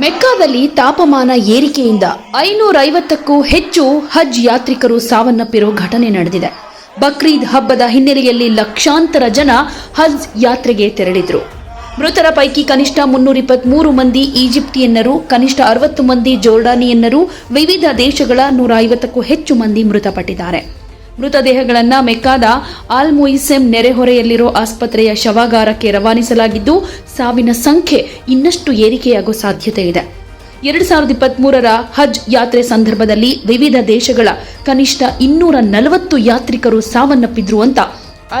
ಮೆಕ್ಕಾದಲ್ಲಿ ತಾಪಮಾನ ಏರಿಕೆಯಿಂದ ಐನೂರೈವತ್ತಕ್ಕೂ ಹೆಚ್ಚು ಹಜ್ ಯಾತ್ರಿಕರು ಸಾವನ್ನಪ್ಪಿರೋ ಘಟನೆ ನಡೆದಿದೆ. ಬಕ್ರೀದ್ ಹಬ್ಬದ ಹಿನ್ನೆಲೆಯಲ್ಲಿ ಲಕ್ಷಾಂತರ ಜನ ಹಜ್ ಯಾತ್ರೆಗೆ ತೆರಳಿದ್ರು. ಮೃತರ ಪೈಕಿ ಕನಿಷ್ಠ ಮುನ್ನೂರ ಇಪ್ಪತ್ಮೂರು ಮಂದಿ ಈಜಿಪ್ಟಿಯನ್ನರು ಕನಿಷ್ಠ ಅರವತ್ತು ಮಂದಿ ಜೋರ್ಡಾನಿಯನ್ನರು, ವಿವಿಧ ದೇಶಗಳ ನೂರ ಐವತ್ತಕ್ಕೂ ಹೆಚ್ಚು ಮಂದಿ ಮೃತಪಟ್ಟಿದ್ದಾರೆ. ಮೃತದೇಹಗಳನ್ನು ಮೆಕ್ಕಾದ ಆಲ್ ಮುಯಿಸೆಂ ನೆರೆಹೊರೆಯಲ್ಲಿರೋ ಆಸ್ಪತ್ರೆಯ ಶವಾಗಾರಕ್ಕೆ ರವಾನಿಸಲಾಗಿದ್ದು, ಸಾವಿನ ಸಂಖ್ಯೆ ಇನ್ನಷ್ಟು ಏರಿಕೆಯಾಗೋ ಸಾಧ್ಯತೆ ಇದೆ. ಎರಡು ಸಾವಿರದ ಇಪ್ಪತ್ತ್ಮೂರರ ಹಜ್ ಯಾತ್ರೆ ಸಂದರ್ಭದಲ್ಲಿ ವಿವಿಧ ದೇಶಗಳ ಕನಿಷ್ಠ ಇನ್ನೂರ ನಲವತ್ತು ಯಾತ್ರಿಕರು ಸಾವನ್ನಪ್ಪಿದ್ರು ಅಂತ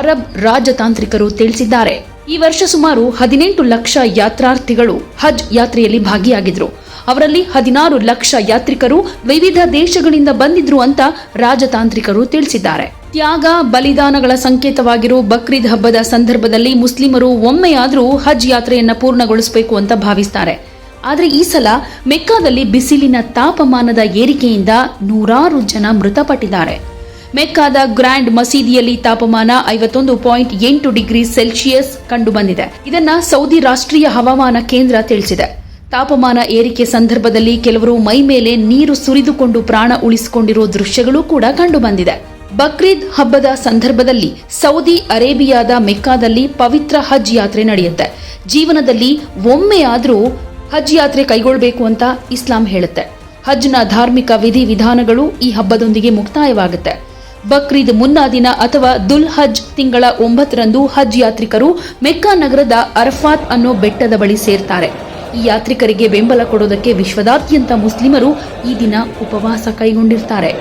ಅರಬ್ ರಾಜತಾಂತ್ರಿಕರು ತಿಳಿಸಿದ್ದಾರೆ. ಈ ವರ್ಷ ಸುಮಾರು ಹದಿನೆಂಟು ಲಕ್ಷ ಯಾತ್ರಾರ್ಥಿಗಳು ಹಜ್ ಯಾತ್ರೆಯಲ್ಲಿ ಭಾಗಿಯಾಗಿದ್ರು. ಅವರಲ್ಲಿ ಹದಿನಾರು ಲಕ್ಷ ಯಾತ್ರಿಕರು ವಿವಿಧ ದೇಶಗಳಿಂದ ಬಂದಿದ್ರು ಅಂತ ರಾಜತಾಂತ್ರಿಕರು ತಿಳಿಸಿದ್ದಾರೆ. ತ್ಯಾಗ, ಬಲಿದಾನಗಳ ಸಂಕೇತವಾಗಿರುವ ಬಕ್ರೀದ್ ಹಬ್ಬದ ಸಂದರ್ಭದಲ್ಲಿ ಮುಸ್ಲಿಮರು ಒಮ್ಮೆಯಾದರೂ ಹಜ್ ಯಾತ್ರೆಯನ್ನು ಪೂರ್ಣಗೊಳಿಸಬೇಕು ಅಂತ ಭಾವಿಸ್ತಾರೆ. ಆದರೆ ಈ ಸಲ ಮೆಕ್ಕಾದಲ್ಲಿ ಬಿಸಿಲಿನ ತಾಪಮಾನದ ಏರಿಕೆಯಿಂದ ನೂರಾರು ಜನ ಮೃತಪಟ್ಟಿದ್ದಾರೆ. ಮೆಕ್ಕಾದ ಗ್ರ್ಯಾಂಡ್ ಮಸೀದಿಯಲ್ಲಿ ತಾಪಮಾನ ಐವತ್ತೊಂದು ಪಾಯಿಂಟ್ ಎಂಟು ಡಿಗ್ರಿ ಸೆಲ್ಸಿಯಸ್ ಕಂಡುಬಂದಿದೆ. ಇದನ್ನ ಸೌದಿ ರಾಷ್ಟ್ರೀಯ ಹವಾಮಾನ ಕೇಂದ್ರ ತಿಳಿಸಿದೆ. ತಾಪಮಾನ ಏರಿಕೆ ಸಂದರ್ಭದಲ್ಲಿ ಕೆಲವರು ಮೈ ಮೇಲೆ ನೀರು ಸುರಿದುಕೊಂಡು ಪ್ರಾಣ ಉಳಿಸಿಕೊಂಡಿರೋ ದೃಶ್ಯಗಳು ಕೂಡ ಕಂಡುಬಂದಿದೆ. ಬಕ್ರೀದ್ ಹಬ್ಬದ ಸಂದರ್ಭದಲ್ಲಿ ಸೌದಿ ಅರೇಬಿಯಾದ ಮೆಕ್ಕಾದಲ್ಲಿ ಪವಿತ್ರ ಹಜ್ ಯಾತ್ರೆ ನಡೆಯುತ್ತೆ. ಜೀವನದಲ್ಲಿ ಒಮ್ಮೆಯಾದರೂ ಹಜ್ ಯಾತ್ರೆ ಕೈಗೊಳ್ಳಬೇಕು ಅಂತ ಇಸ್ಲಾಂ ಹೇಳುತ್ತೆ. ಹಜ್ನ ಧಾರ್ಮಿಕ ವಿಧಿ ವಿಧಾನಗಳು ಈ ಹಬ್ಬದೊಂದಿಗೆ ಮುಕ್ತಾಯವಾಗುತ್ತೆ. ಬಕ್ರೀದ್ ಮುನ್ನಾ ದಿನ ಅಥವಾ ದುಲ್ ಹಜ್ ತಿಂಗಳ ಒಂಬತ್ತರಂದು ಹಜ್ ಯಾತ್ರಿಕರು ಮೆಕ್ಕಾ ನಗರದ ಅರಫಾತ್ ಅನ್ನೋ ಬೆಟ್ಟದ ಬಳಿ ಸೇರ್ತಾರೆ. ಈ ಯಾತ್ರಿಕರಿಗೆ ಬೆಂಬಲ ಕೊಡೋದಕ್ಕೆ ವಿಶ್ವದಾದ್ಯಂತ ಮುಸ್ಲಿಮರು ಈ ದಿನ ಉಪವಾಸ ಕೈಗೊಂಡಿರ್ತಾರೆ.